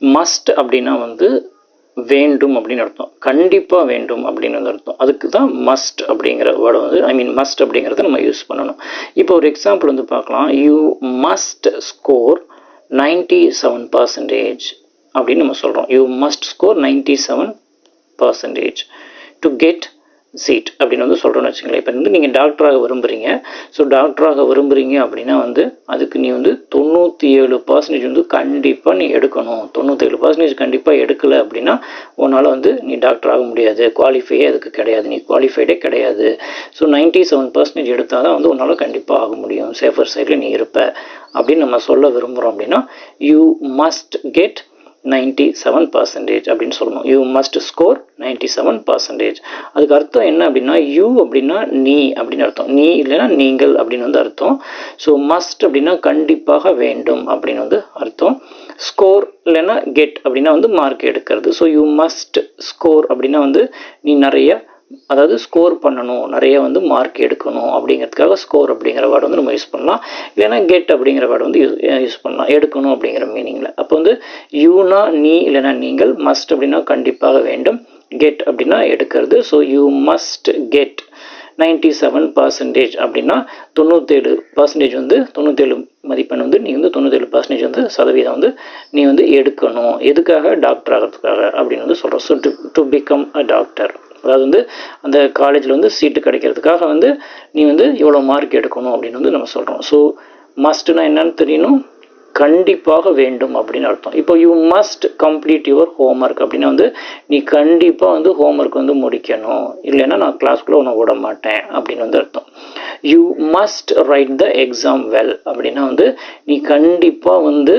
Must அப்படின்னா வந்து வேண்டும் அப்படின்னு அர்த்தம். கண்டிப்பாக வேண்டும் அப்படின்னு வந்து அர்த்தம். அதுக்கு தான் மஸ்ட் அப்படிங்கிற வேர்டை வந்து ஐ மீன் மஸ்ட் அப்படிங்கிறத நம்ம யூஸ் பண்ணணும். இப்போ ஒரு எக்ஸாம்பிள் வந்து பார்க்கலாம். You must score ninety seven percentage அப்படின்னு நம்ம சொல்கிறோம் you must score ninety seven percentage to get seat அப்படின்னு வந்து சொல்கிறோன்னு வச்சுங்களேன் இப்போ வந்து நீங்கள் டாக்டராக விரும்புகிறீங்க ஸோ டாக்டராக விரும்புகிறீங்க அப்படின்னா வந்து அதுக்கு நீ வந்து தொண்ணூற்றி ஏழு பர்சன்டேஜ் வந்து கண்டிப்பாக நீ எடுக்கணும். தொண்ணூற்றேழு பர்சன்டேஜ் கண்டிப்பாக எடுக்கலை அப்படின்னா உன்னால் வந்து நீ டாக்டர் ஆக முடியாது. குவாலிஃபையே அதுக்கு கிடையாது. நீ குவாலிஃபைடே கிடையாது. ஸோ நைன்ட்டி செவன் பர்சன்டேஜ் எடுத்தால் தான் வந்து உன்னால் கண்டிப்பாக ஆக முடியும். சேஃபர் சைடில் நீ இருப்ப. அப்படின்னு நம்ம சொல்ல விரும்புகிறோம் அப்படின்னா you must get ninety seven percentage அப்படின்னு சொல்லணும். You must score ninety seven percentage அதுக்கு அர்த்தம் என்ன அப்படின்னா யூ அப்படின்னா நீ அப்படின்னு அர்த்தம். நீ இல்லைன்னா நீங்கள் அப்படின்னு வந்து அர்த்தம். ஸோ மஸ்ட் அப்படின்னா கண்டிப்பாக வேண்டும் அப்படின்னு வந்து அர்த்தம். ஸ்கோர் இல்லைன்னா கெட் அப்படின்னா வந்து மார்க் எடுக்கிறது. ஸோ யூ மஸ்ட் ஸ்கோர் அப்படின்னா வந்து நீ நிறைய அதாவது ஸ்கோர் பண்ணணும் நிறைய வந்து மார்க் எடுக்கணும் அப்படிங்கிறதுக்காக ஸ்கோர் அப்படிங்கிற வேர்டு வந்து நம்ம யூஸ் பண்ணலாம். இல்லைன்னா கெட் அப்படிங்கிற வேர்டு வந்து யூஸ் யூஸ் பண்ணலாம். எடுக்கணும் அப்படிங்கிற மீனிங்கில் அப்போ வந்து யூனா நீ இல்லைன்னா நீங்கள் மஸ்ட் அப்படின்னா கண்டிப்பாக வேண்டும். கெட் அப்படின்னா எடுக்கிறது. So you must get ninety seven percentage அப்படின்னா தொண்ணூற்றேழு பர்சன்டேஜ் வந்து தொண்ணூற்றேழு மதிப்பெண் வந்து நீ வந்து தொண்ணூற்றேழு பர்சன்டேஜ் வந்து சதவீதம் வந்து நீ வந்து எடுக்கணும். எதுக்காக? டாக்டர் ஆகிறதுக்காக அப்படின்னு வந்து சொல்கிறோம் so to to become a doctor அதாவது வந்து அந்த காலேஜில் வந்து சீட்டு கிடைக்கிறதுக்காக வந்து நீ வந்து இவ்வளோ மார்க் எடுக்கணும் அப்படின்னு வந்து நம்ம சொல்கிறோம் ஸோ மஸ்ட்னா என்னன்னு தெரியணும்? கண்டிப்பாக வேண்டும் அப்படின்னு அர்த்தம். இப்போ you must complete your homework அப்படின்னா வந்து நீ கண்டிப்பாக வந்து ஹோம்ஒர்க் வந்து முடிக்கணும். இல்லைன்னா நான் கிளாஸ்க்குள்ளே உன்னை விட மாட்டேன் அப்படின்னு வந்து அர்த்தம். You must write the exam well அப்படின்னா வந்து நீ கண்டிப்பாக வந்து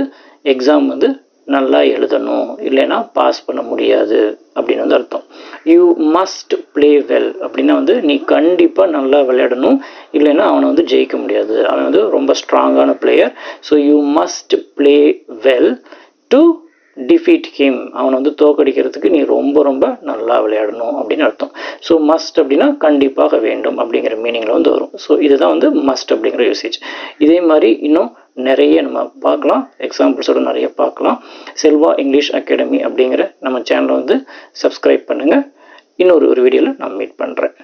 எக்ஸாம் வந்து நல்லா எழுதணும். இல்லைன்னா பாஸ் பண்ண முடியாது அப்படின்னு வந்து அர்த்தம். யூ மஸ்ட் பிளே வெல் அப்படின்னா வந்து நீ கண்டிப்பாக நல்லா விளையாடணும். இல்லைன்னா அவனை வந்து ஜெயிக்க முடியாது. அவன் வந்து ரொம்ப ஸ்ட்ராங்கான player so you must play well to defeat him அவனை வந்து தோக்கடிக்கிறதுக்கு நீ ரொம்ப ரொம்ப நல்லா விளையாடணும் அப்படின்னு அர்த்தம். ஸோ மஸ்ட் அப்படின்னா கண்டிப்பாக வேண்டும் அப்படிங்கிற மீனிங்கில் வந்து வரும். ஸோ இதுதான் வந்து மஸ்ட் அப்படிங்கிற யூசேஜ் இதே மாதிரி இன்னும் நிறைய நம்ம பார்க்கலாம். எக்ஸாம்பிள்ஸோட நிறைய பார்க்கலாம். செல்வா இங்கிலீஷ் அகாடமி அப்படிங்கிற நம்ம சேனலை வந்து சப்ஸ்கிரைப் பண்ணுங்கள் இன்னொரு ஒரு வீடியோவில் நான் மீட் பண்ணுறேன்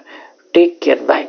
டேக் கேர் பை